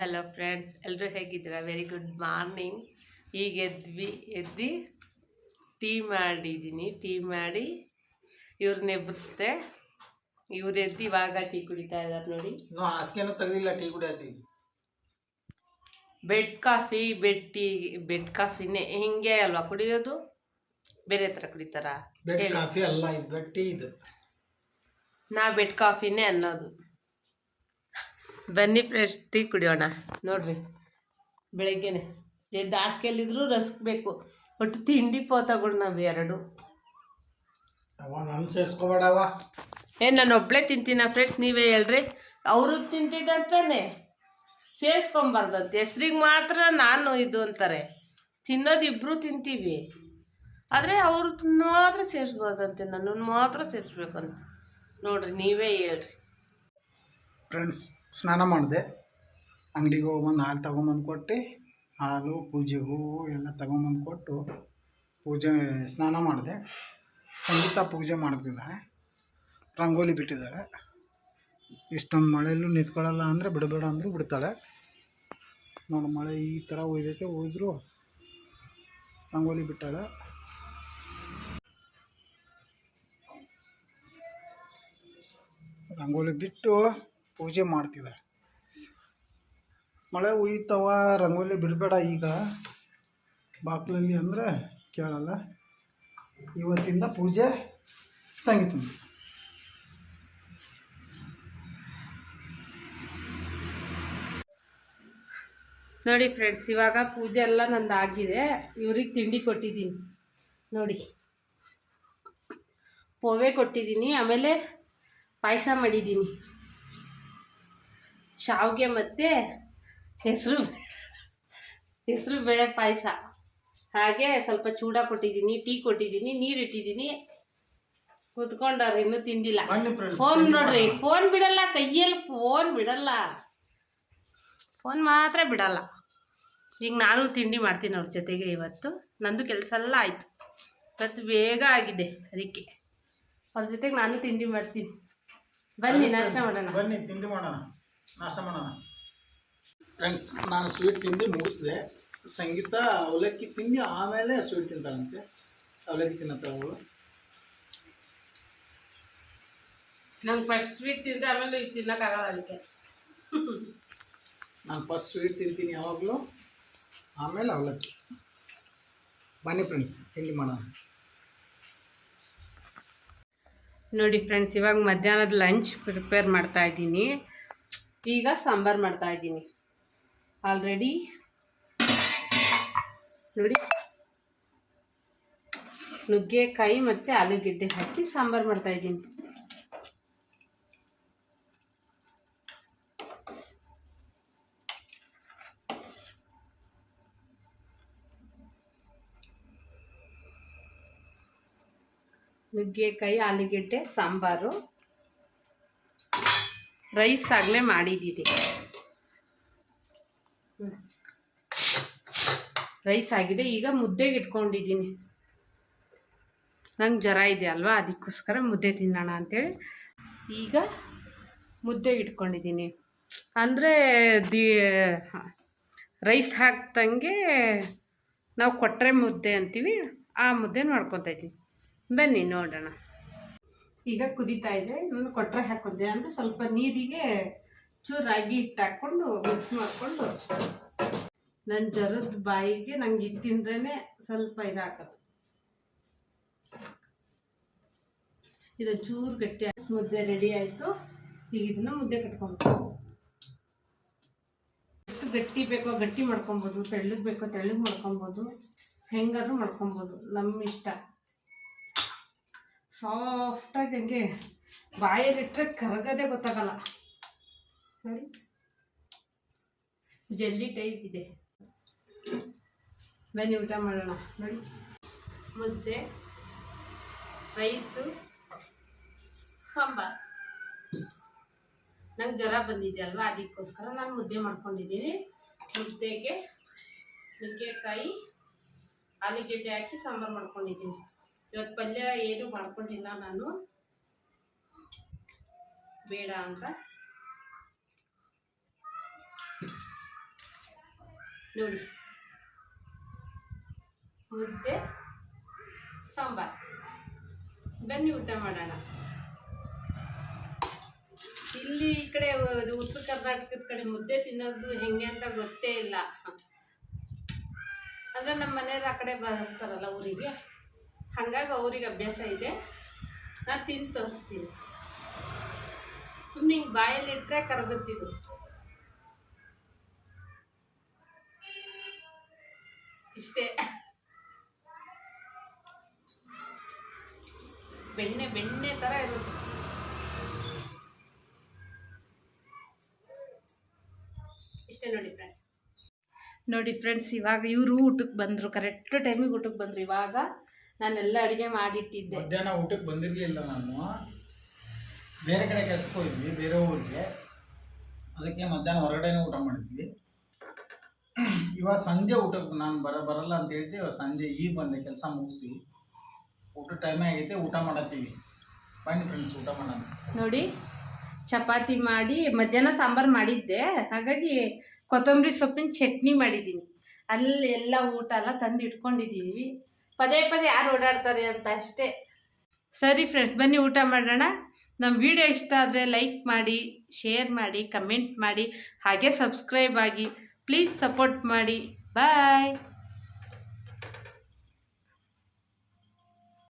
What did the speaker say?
Hello friends ಎಲ್ಲರೂ ಹೇಗಿದ್ದೀರಾ? Very good morning ಈಗ ಎದ್ವಿ ಎದ್ದು ಟೀ ಮಾಡಿದ್ದೀನಿ. ಟೀ ಮಾಡಿ ಇವ್ರನ್ನ ಎಬ್ಬಿಸ್ದೆ ಇವ್ರು ಎದ್ದು ಇವಾಗ ಟೀ ಕುಡಿತಾ ಇದ್ದಾರೆ ನೋಡಿ. ಹಾಸಿಗೆನೂ ತೆಗ್ದಿಲ್ಲ ಟೀ ಕುಡಿಯೋದು bed coffee bed tea bed ಕಾಫಿನೇ ಹಿಂಗೆ ಅಲ್ವಾ ಕುಡಿಯೋದು? ಬೇರೆ ಥರ ಕುಡಿತಾರಾ? ಬೆಡ್ ಕಾಫಿ ಅಲ್ಲ ಇದು ಬೆಡ್ ಟೀ ಇದು. ನಾ ಬೆಡ್ ಕಾಫಿನೇ ಅನ್ನೋದು. ಬನ್ನಿ ಫ್ರೆಶ್ ಟೀ ಕುಡಿಯೋಣ. ನೋಡ್ರಿ ಬೆಳಗ್ಗೆನೆ. ಹಾಸ್ಗೆಲ್ಲಿದ್ರು ರಸ್ಕ್ ಬೇಕು. ಒಟ್ಟು ತಿಂಡಿ ಪೋತಗಳು ನಾವು ಎರಡು. ಅವ ನನ್ ಸೇರ್ಸ್ಕೊಬೇಡವ ಏ ನಾನು ಒಬ್ಬಳೇ ತಿಂತೀನ ಫ್ರೆಂಡ್ಸ್ ನೀವೇ ಹೇಳ್ರಿ. ಅವರು ತಿಂತಿದ್ದಂತಾನೆ. ಸೇರಿಸ್ಕೊಂಬಾರ್ದಂತ. ಹೆಸ್ರಿಗೆ ಮಾತ್ರ ನಾನು ಇದು ಅಂತಾರೆ. ತಿನ್ನೋದು ಇಬ್ಬರು ತಿಂತೀವಿ. ಆದರೆ ಅವ್ರದ್ದು ಮಾತ್ರ ಸೇರಿಸ್ಬೋದಂತೆ ನನ್ನನ್ನು ಮಾತ್ರ ಸೇರಿಸ್ಬೇಕಂತ. ನೋಡ್ರಿ ನೀವೇ ಹೇಳ್ರಿ. ಫ್ರೆಂಡ್ಸ್, ಸ್ನಾನ ಮಾಡಿದೆ. ಅಂಗಡಿಗೆ ಹೋಗ್ಬಂದು ಹಾಲು ತೊಗೊಂಬಂದು ಕೊಟ್ಟು, ಹಾಲು, ಪೂಜೆ ಹೂವು ಎಲ್ಲ ತೊಗೊಂಬಂದು ಕೊಟ್ಟು ಪೂಜೆ, ಸ್ನಾನ ಮಾಡಿದೆ. ಸಂಗೀತ ಪೂಜೆ ಮಾಡ್ತಿದ್ದಾರೆ. ರಂಗೋಲಿ ಬಿಟ್ಟಿದ್ದಾರೆ. ಇಷ್ಟೊಂದು ಮಳೆಯಲ್ಲೂ ನಿಂತ್ಕೊಳ್ಳಲ್ಲ ಅಂದರೆ ಬಿಡಬೇಡ ಅಂದರೂ ಬಿಡ್ತಾಳೆ. ನೋಡಿ, ಮಳೆ ಈ ಥರ ಒಯ್ದೈತೆ ಹೋದ್ರು ರಂಗೋಲಿ ಬಿಟ್ಟಾಳೆ. ರಂಗೋಲಿ ಬಿಟ್ಟು ಪೂಜೆ ಮಾಡ್ತಿದ್ದಾರೆ ಮಳೆ ಉಯ್ತವ, ರಂಗೋಲಿ ಬಿಡಬೇಡ ಈಗ. ಬಾಕ್ಲಲ್ಲಿ ಅಂದರೆ ಕೇಳಲ್ಲ. ಇವತ್ತಿಂದ ಪೂಜೆ ಸಂಗೀತ ನೋಡಿ ಫ್ರೆಂಡ್ಸ್, ಇವಾಗ ಪೂಜೆ ಎಲ್ಲ ನಂದು ಆಗಿದೆ. ಇವ್ರಿಗೆ ತಿಂಡಿ ಕೊಟ್ಟಿದ್ದೀನಿ. ನೋಡಿ. ಪೋವೆ ಕೊಟ್ಟಿದ್ದೀನಿ. ಆಮೇಲೆ ಪಾಯಸ ಮಾಡಿದ್ದೀನಿ. ಶಾವಿಗೆ ಮತ್ತು ಹೆಸರು ಹೆಸರು ಬೇಳೆ ಪಾಯಸ. ಹಾಗೆ ಸ್ವಲ್ಪ ಚೂಡ ಕೊಟ್ಟಿದ್ದೀನಿ ಟೀ ಕೊಟ್ಟಿದ್ದೀನಿ ನೀರು ಇಟ್ಟಿದ್ದೀನಿ. ಕುತ್ಕೊಂಡವ್ರು ಇನ್ನೂ ತಿಂದಿಲ್ಲ. ಫೋನ್ ನೋಡ್ರಿ ಫೋನ್ ಬಿಡಲ್ಲ ಕೈಯಲ್ಲಿ ಫೋನ್ ಬಿಡಲ್ಲ. ಫೋನ್ ಮಾತ್ರ ಬಿಡಲ್ಲ. ಈಗ ನಾನು ತಿಂಡಿ ಮಾಡ್ತೀನಿ ಅವ್ರ ಜೊತೆಗೆ ಇವತ್ತು. ನಂದು ಕೆಲಸ ಎಲ್ಲ ಆಯಿತು. ಇವತ್ತು ಬೇಗ ಆಗಿದೆ ಅದಕ್ಕೆ. ಅವ್ರ ಜೊತೆಗೆ ನಾನು ತಿಂಡಿ ಮಾಡ್ತೀನಿ. ಬನ್ನಿ ನಾಷ್ಟ ಮಾಡೋಣ. ಬನ್ನಿ ತಿಂಡಿ ಮಾಡೋಣ. ನಾಷ್ಟ ಮಾಡೋಣ. ಫ್ರೆಂಡ್ಸ್ ನಾನು ಸ್ವೀಟ್ ತಿಂದು ಮುಗಿಸಿದೆ. ಸಂಗೀತ ಅವಲಕ್ಕಿ ತಿಂದು ಆಮೇಲೆ ಸ್ವೀಟ್ ತಿಂತಾಳಂತೆ. ಅವಲಕ್ಕಿ ತಿನ್ನತ್ತಾಳ ಅವಳು? ನಂಗೆ ಫಸ್ಟ್ ಸ್ವೀಟ್ ತಿಂದು ಆಮೇಲೆ ಇದು ತಿನ್ನೋಕ್ಕಾಗಲ್ಲ ಅದಕ್ಕೆ. ನಾನು ಫಸ್ಟ್ ಸ್ವೀಟ್ ತಿಂತೀನಿ ಯಾವಾಗಲೂ ಆಮೇಲೆ ಅವಲಕ್ಕಿ. ಬನ್ನಿ ಫ್ರೆಂಡ್ಸ್ ತಿಂಡಿ ಮಾಡೋಣ. ನೋಡಿ ಫ್ರೆಂಡ್ಸ್ ಇವಾಗ ಮಧ್ಯಾಹ್ನದ ಲಂಚ್ ಪ್ರಿಪೇರ್ ಮಾಡ್ತಾ ಇದ್ದೀನಿ. ಈಗ ಸಾಂಬಾರು ಮಾಡ್ತಾ ಇದ್ದೀನಿ. ಆಲ್ರೆಡಿ ನೋಡಿ. ನುಗ್ಗೆಕಾಯಿ ಮತ್ತು ಆಲೂಗೆಡ್ಡೆ ಹಾಕಿ ಸಾಂಬಾರು ಮಾಡ್ತಾ ಇದ್ದೀನಿ. ನುಗ್ಗೆಕಾಯಿ, ಆಲೂಗೆಡ್ಡೆ, ಸಾಂಬಾರು. ರೈಸ್ ಆಗಲೇ ಮಾಡಿದ್ದೀನಿ ರೈಸ್ ಆಗಿದೆ. ಈಗ ಮುದ್ದೆಗೆ ಇಟ್ಕೊಂಡಿದ್ದೀನಿ ನಂಗೆ ಜ್ವರ ಇದೆ ಅಲ್ವಾ? ಅದಕ್ಕೋಸ್ಕರ ಮುದ್ದೆ ತಿನ್ನೋಣ ಅಂತೇಳಿ ಈಗ ಮುದ್ದೆಗೆ ಇಟ್ಕೊಂಡಿದ್ದೀನಿ ಅಂದರೆ ದಿ ರೈಸ್ ಹಾಕ್ದಂಗೆ ನಾವು ಕೊಟ್ಟರೆ ಮುದ್ದೆ ಅಂತೀವಿ. ಆ ಮುದ್ದೆ ಮಾಡ್ಕೊತಾ ಇದ್ದೀವಿ ಬನ್ನಿ ನೋಡೋಣ. ಈಗ ಕುದಿತಾ ಇದೆ. ನಾನು ಕೊಟ್ಟರೆ ಹಾಕೊಂಡೆ ಅಂದರೆ ಸ್ವಲ್ಪ ನೀರಿಗೆ ಚೂರು ರಾಗಿ ಹಿಟ್ಟು ಹಾಕ್ಕೊಂಡು ಮಿಕ್ಸ್ ಮಾಡಿಕೊಂಡು ನನ್ನ ಜ್ವರದ ಬಾಯಿಗೆ ನಂಗೆ ಇದು ತಿಂದ್ರೇ ಸ್ವಲ್ಪ ಹಾಕೋದು ಇದು ಚೂರು ಗಟ್ಟಿ ಮುದ್ದೆ ರೆಡಿ ಆಯಿತು. ಈಗ ಇದನ್ನ ಮುದ್ದೆ ಕಟ್ಕೊಬೇಕು. ಎಷ್ಟು ಗಟ್ಟಿ ಬೇಕೋ ಗಟ್ಟಿ ಮಾಡ್ಕೊಬೋದು, ತೆಳ್ಳಗೆ ಬೇಕೋ ತೆಳ್ಳಗೆ ಮಾಡ್ಕೊಬೋದು, ಹೆಂಗಾದ್ರೂ ಮಾಡ್ಕೊಬೋದು ನಮ್ಮ ಇಷ್ಟ. ಸಾಫ್ಟಾಗಿ ಹಂಗೆ ಬಾಯಲ್ಲಿಟ್ಟರೆ ಕರಗದೆ ಗೊತ್ತಾಗಲ್ಲ. ನೋಡಿ. ಜಲ್ಲಿ ಟೈಪ್ ಇದೆ. ಬನ್ನಿ ಊಟ ಮಾಡೋಣ. ನೋಡಿ. ಮುದ್ದೆ ರೈಸು ಸಾಂಬಾರ್. ನಂಗೆ ಜ್ವರ ಬಂದಿದೆ ಅಲ್ವಾ, ಅದಕ್ಕೋಸ್ಕರ ನಾನು ಮುದ್ದೆ ಮಾಡ್ಕೊಂಡಿದ್ದೀನಿ. ಮುದ್ದೆಗೆ ನುಗ್ಗೆಕಾಯಿ, ಆಲೂಗೆಡ್ಡೆ ಹಾಕಿ ಸಾಂಬಾರು ಮಾಡ್ಕೊಂಡಿದ್ದೀನಿ. ಇವತ್ತು ಪಲ್ಯ ಏನು ಮಾಡ್ಕೊಂಡಿಲ್ಲ ನಾನು. ಬೇಡ ಅಂತ. ನೋಡಿ. ಮುದ್ದೆ, ಸಾಂಬಾರ್. ಬನ್ನಿ ಊಟ ಮಾಡೋಣ. ಇಲ್ಲಿ ಈ ಕಡೆ ಉತ್ತರ ಕರ್ನಾಟಕದ ಕಡೆ ಮುದ್ದೆ ತಿನ್ನೋದು ಹೆಂಗೆ ಅಂತ ಗೊತ್ತೇ ಇಲ್ಲ. ಅಂದರೆ ನಮ್ಮ ಮನೆಯವ್ರು ಆ ಕಡೆ ಬರ್ತಾರಲ್ಲ ಊರಿಗೆ. ಹಾಗಾಗಿ ಅವ್ರಿಗೆ ಅಭ್ಯಾಸ ಇದೆ. ನಾನು ತಿಂದು ತೋರಿಸ್ತೀನಿ. ಸುಮ್ಮನೆ ಹಿಂಗೆ ಬಾಯಲ್ಲಿ ಇಟ್ಟರೆ ಕರಗುತ್ತಿದ್ದು ಇಷ್ಟೇ. ಬೆಣ್ಣೆ ಬೆಣ್ಣೆ ಥರ ಇರುತ್ತೆ. ಇಷ್ಟೇ ನೋಡಿ ಫ್ರೆಂಡ್ಸ್ ನೋಡಿ ಫ್ರೆಂಡ್ಸ್ ಇವಾಗ ಇವರು ಊಟಕ್ಕೆ ಬಂದರು ಕರೆಕ್ಟ್ ಟೈಮಿಗೆ ಊಟಕ್ಕೆ ಬಂದರು. ಇವಾಗ ನಾನೆಲ್ಲ ಅಡುಗೆ ಮಾಡಿಟ್ಟಿದ್ದೆ. ಮಧ್ಯಾಹ್ನ ಊಟಕ್ಕೆ ಬಂದಿರಲಿಲ್ಲ ನಾನು. ಬೇರೆ ಕಡೆ ಕೆಲ್ಸಕ್ಕೆ ಹೋಗಿದ್ವಿ ಬೇರೆ ಊರಿಗೆ. ಅದಕ್ಕೆ ಮಧ್ಯಾಹ್ನ ಹೊರಗಡೆನೇ ಊಟ ಮಾಡಿದ್ವಿ. ಇವಾಗ ಸಂಜೆ ಊಟಕ್ಕೆ ನಾನು ಬರ ಬರಲ್ಲ ಅಂತ ಹೇಳಿದ್ದೆ ಇವಾಗ ಸಂಜೆ ಈಗ ಬಂದೆ ಕೆಲಸ ಮುಗಿಸಿ. ಊಟ ಟೈಮೇ ಆಗೈತೆ ಊಟ ಮಾಡತ್ತೀವಿ. ಬನ್ನಿ ಫ್ರೆಂಡ್ಸ್ ಊಟ ಮಾಡೋಣ. ನೋಡಿ ಚಪಾತಿ ಮಾಡಿ ಮಧ್ಯಾಹ್ನ ಸಾಂಬಾರು ಮಾಡಿದ್ದೆ. ಹಾಗಾಗಿ ಕೊತ್ತಂಬರಿ ಸೊಪ್ಪಿನ ಚಟ್ನಿ ಮಾಡಿದ್ದೀನಿ. ಅಲ್ಲಿ ಎಲ್ಲ ಊಟ ಎಲ್ಲ ತಂದು ಇಟ್ಕೊಂಡಿದ್ದೀವಿ ಪದೇ ಪದೇ ಯಾರು ಓಡಾಡ್ತಾರೆ ಅಂತ ಅಷ್ಟೇ. ಸರಿ ಫ್ರೆಂಡ್ಸ್ ಬನ್ನಿ ಊಟ ಮಾಡೋಣ. ನಮ್ಮ ವಿಡಿಯೋ ಇಷ್ಟ ಆದರೆ ಲೈಕ್ ಮಾಡಿ ಶೇರ್ ಮಾಡಿ ಕಮೆಂಟ್ ಮಾಡಿ, ಹಾಗೆ ಸಬ್ಸ್ಕ್ರೈಬ್ ಆಗಿ ಪ್ಲೀಸ್ ಸಪೋರ್ಟ್ ಮಾಡಿ. ಬಾಯ್